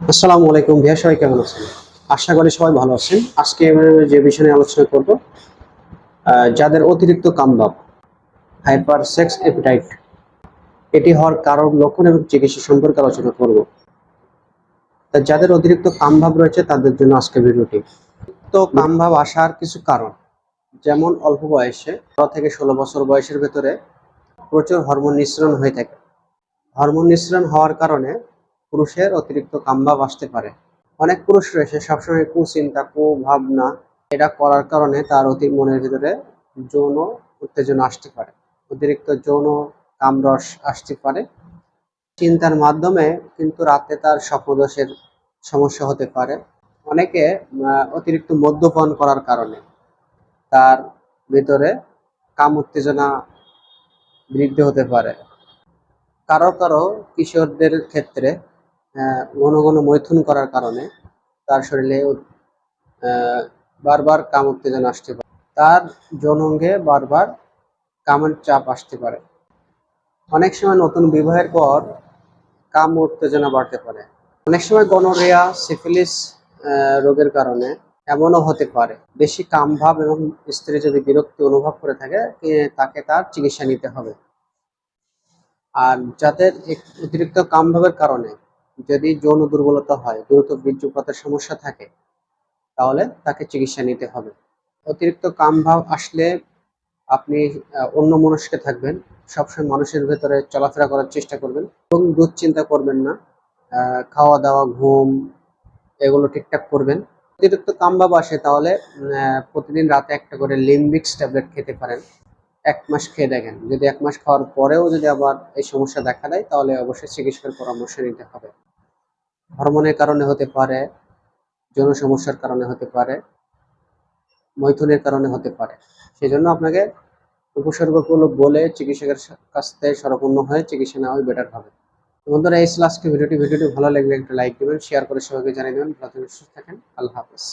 আসসালামু আলাইকুম ভাইয়া, সবাই কেমন আছেন? আশা করি সবাই ভালো আছেন। আজকে যে বিষয় নিয়ে আলোচনা করব যাদের অতিরিক্ত কামভাব হাইপার সেক্স এপিটাইট, এটি হওয়ার কারণ, লক্ষণ এবং চিকিৎসা সম্পর্কে আলোচনা করব। তা যাদের অতিরিক্ত কামভাব রয়েছে, তাদের জন্য আজকে ভিডিওটি। তো কামভাব আসার কিছু কারণ, যেমন অল্প বয়সে, বারো থেকে ষোলো বছর বয়সের ভেতরে প্রচুর হরমোন নিঃসরণ হয়ে থাকে। হরমোন নিঃসরণ হওয়ার কারণে পুরুষের অতিরিক্ত কামভাব আসতে পারে। অনেক পুরুষ রয়েছে, সবসময় কুচিন্তা, কুভাবনা, এটা করার কারণে তার অতি মনের ভিতরে যৌন উত্তেজনা আসতে পারে। অতিরিক্ত যৌন কামরস আসতে পারে। চিন্তার মাধ্যমে কিন্তু রাতে তার স্বপ্নদোষের সমস্যা হতে পারে। অনেকে অতিরিক্ত মদ্যপান করার কারণে তার ভিতরে কাম উত্তেজনা বৃদ্ধি হতে পারে। কারও কারও কিশোরদের ক্ষেত্রে ঘন ঘন মৈথুন করার কারণে তার শরীরে বারবার কাম উত্তেজনা আসতে পারে। তার যৌনাঙ্গে বারবার কামের চাপ আসতে পারে। অনেক সময় নতুন বিবাহের পর কাম উত্তেজনা বাড়তে পারে। অনেক সময় গনোরিয়া, সিফিলিস রোগের কারণে এমনও হতে পারে। বেশি কামভাব এবং স্ত্রী যদি বিরক্তি অনুভব করে থাকে তাকে তার চিকিৎসা নিতে হবে। আর যাদের অতিরিক্ত কামভাবের কারণে যদি যৌন দুর্বলতা হয়, দ্রুত বীর্যপাতের সমস্যা থাকে, তাহলে তাকে চিকিৎসা নিতে হবে। অতিরিক্ত কামভাব আসলে আপনি অন্য মনস্কে থাকবেন, সবসময় মানুষের ভেতরে চলাফেরা করার চেষ্টা করবেন এবং দুশ্চিন্তা করবেন না। খাওয়া দাওয়া ঘুম, এগুলো ঠিকঠাক করবেন। অতিরিক্ত কামভাব আসে তাহলে প্রতিদিন রাতে একটা করে লিম্বিক্স ট্যাবলেট খেতে পারেন। এক মাস খেয়ে দেখেন। যদি এক মাস খাওয়ার পরেও যদি আবার এই সমস্যা দেখা দেয়, তাহলে অবশ্যই চিকিৎসকের পরামর্শ নিতে হবে। হরমোনের কারণে হতে পারে, যৌন সমস্যার কারণে হতে পারে, মৈথুনের কারণে হতে পারে। সেই জন্য আপনাকে উপসর্গগুলো বলে চিকিৎসকের কাছ থেকে সরপূর্ণ হয়ে চিকিৎসা নেওয়াই বেটার হবে। বন্ধুরা, এই আজকে ভিডিওটি। ভিডিওটি ভালো লাগলে একটা লাইক দেবেন শেয়ার করে সবাইকে জানিয়ে দেবেন। ভালো থাকেন সুস্থ থাকেন। আল্লাহ হাফেজ।